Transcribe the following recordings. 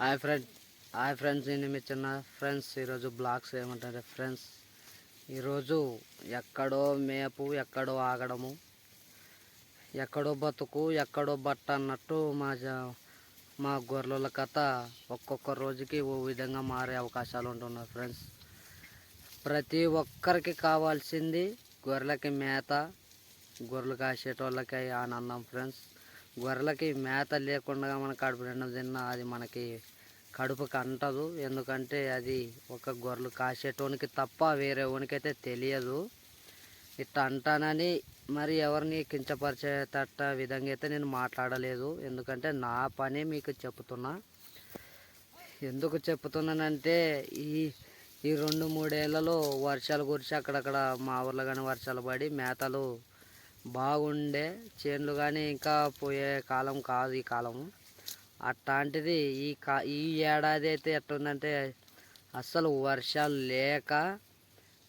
Hi friend hi friends నేను మీ చిన్న friends. ఈరోజు బ్లాగ్స్ ఏమంటారు ఫ్రెండ్స్? ఈరోజు ఎక్కడో మేపు ఎక్కడో ఆగడము ఎక్కడో బతుకు ఎక్కడో బట్ట అన్నట్టు మా మా గొర్రెల కథ ఒక్కొక్క రోజుకి ఓ విధంగా మారే అవకాశాలు ఉంటున్నాయి ఫ్రెండ్స్. ప్రతి ఒక్కరికి కావాల్సింది గొర్రెలకి మేత గొర్రెలు కాసేటోళ్ళకి ఆనందం ఫ్రెండ్స్ గొర్రెలకి మేత లేకుండా మన కడుపు నిండా తిన్నా అది మనకి కడుపుకి అంటదు. ఎందుకంటే అది ఒక గొర్రెలు కాసేటోనికి తప్ప వేరే ఓనికైతే తెలియదు. ఇట్లా అంటానని మరి ఎవరిని కించపరిచేటట్ట విధంగా అయితే నేను మాట్లాడలేదు. ఎందుకంటే నా పని మీకు చెప్తున్నా. ఎందుకు చెప్తున్నానంటే ఈ ఈ రెండు మూడేళ్ళలో వర్షాలు కురిసి అక్కడక్కడ మా ఊర్లో కానీ వర్షాలు పడి మేతలు బాగుండే చేనులు కానీ ఇంకా పోయే కాలం కాదు ఈ కాలము. అట్లాంటిది ఈ కా ఈ ఏడాది అయితే ఎట్లుందంటే అస్సలు వర్షాలు లేక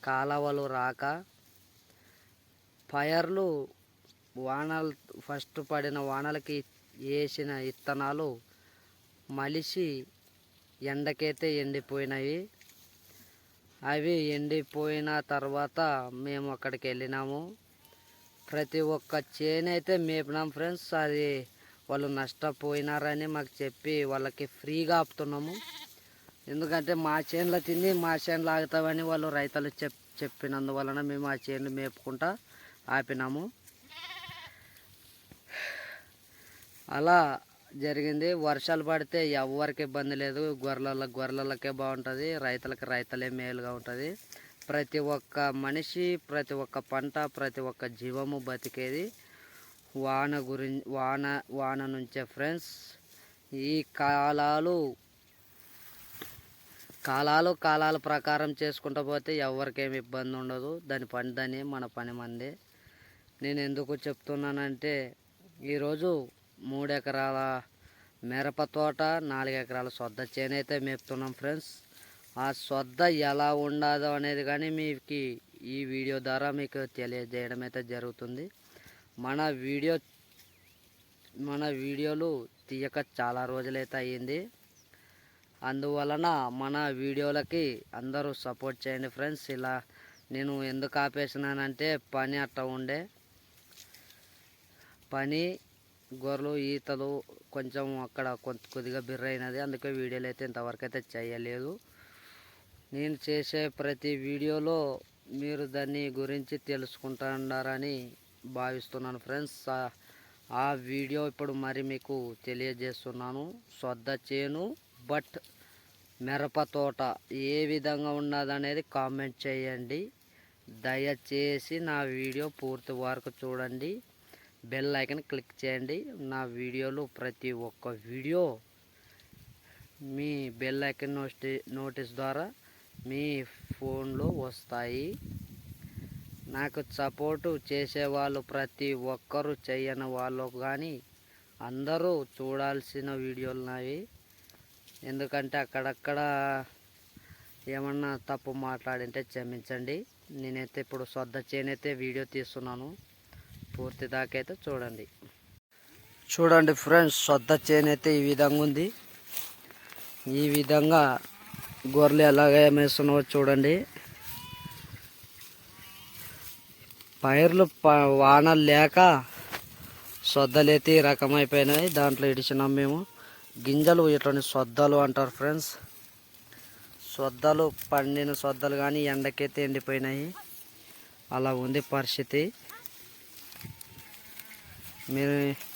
కాలవలు రాక పైర్లు వానలు ఫస్ట్ పడిన వానలకి వేసిన ఇత్తనాలు మలిసి ఎండకైతే ఎండిపోయినాయి. అవి ఎండిపోయిన తర్వాత మేము అక్కడికి వెళ్ళినాము. ప్రతి ఒక్క చేను అయితే మేపినాం ఫ్రెండ్స్ అది వాళ్ళు నష్టపోయినారని మాకు చెప్పి వాళ్ళకి ఫ్రీగా ఆపుతున్నాము. ఎందుకంటే మా చేనులో తిని మా చేనులో ఆగుతామని వాళ్ళు రైతులు చెప్ చెప్పినందువలన మేము ఆ చేనులు మేపుకుంటా ఆపినాము. అలా జరిగింది. వర్షాలు పడితే ఎవరికి ఇబ్బంది లేదు. గొర్రెల గొర్రెలకే బాగుంటుంది. రైతులకి రైతులే మేలుగా ఉంటుంది. ప్రతి ఒక్క మనిషి ప్రతి ఒక్క పంట ప్రతి ఒక్క జీవము బతికేది. వాన గురి వాన వాన నుంచే ఫ్రెండ్స్. ఈ కాలాలు కాలాలు కాలాల ప్రకారం చేసుకుంటూ పోతే ఎవరికేమి ఇబ్బంది ఉండదు. దాని పని దాని మన పని మంది. నేను ఎందుకు చెప్తున్నానంటే ఈరోజు మూడు ఎకరాల మిరప తోట నాలుగు ఎకరాల సొద్ద చేనైతే మేపుతున్నాం ఫ్రెండ్స్. ఆ శ్రద్ధ ఎలా ఉండదో అనేది కానీ మీకు ఈ వీడియో ద్వారా మీకు తెలియజేయడం అయితే జరుగుతుంది. మన వీడియో మన వీడియోలు తీయక చాలా రోజులైతే అయ్యింది. అందువలన మన వీడియోలకి అందరూ సపోర్ట్ చేయండి ఫ్రెండ్స్. ఇలా నేను ఎందుకు ఆపేసినానంటే పని అట్ట ఉండే. పని గొర్రెలు ఈతలు కొంచెం అక్కడ కొద్దిగా బిర్రైనది. అందుకే వీడియోలు అయితే ఇంతవరకు అయితే చేయలేదు. నేను చేసే ప్రతి వీడియోలో మీరు దాన్ని గురించి తెలుసుకుంటున్నారని భావిస్తున్నాను ఫ్రెండ్స్. ఆ- వీడియో ఇప్పుడు మరి మీకు తెలియజేస్తున్నాను. సొద్ద చేను బట్ మిరప తోట ఏ విధంగా ఉన్నదనేది కామెంట్ చేయండి. దయచేసి నా వీడియో పూర్తి వరకు చూడండి. బెల్ ఐకన్ క్లిక్ చేయండి. నా వీడియోలు ప్రతి ఒక్క వీడియో మీ బెల్ ఐకన్ నోటి నోటీస్ ద్వారా మీ ఫోన్లో వస్తాయి. నాకు సపోర్టు చేసేవాళ్ళు ప్రతి ఒక్కరు చేయని వాళ్ళు కానీ అందరూ చూడాల్సిన వీడియోలు నావి ఎందుకంటే అక్కడక్కడ ఏమన్నా తప్పు మాట్లాడింటే క్షమించండి. నేనైతే ఇప్పుడు శ్రద్ధ చేయనైతే వీడియో తీస్తున్నాను. పూర్తి దాకైతే చూడండి. చూడండి ఫ్రెండ్స్ శ్రద్ధ చేనైతే ఈ విధంగా ఉంది. ఈ విధంగా గొర్రెలు ఎలాగ ఏమేస్తున్నావో చూడండి. పైర్లు ప వానలు లేక సొద్దలైతే ఈ రకమైపోయినాయి. దాంట్లో ఇడిచినాం మేము. గింజలు ఇటువంటి సొద్దలు అంటారు ఫ్రెండ్స్. సొద్దలు పండిన సొద్దలు కానీ ఎండకైతే ఎండిపోయినాయి. అలా ఉంది పరిస్థితి. మీరు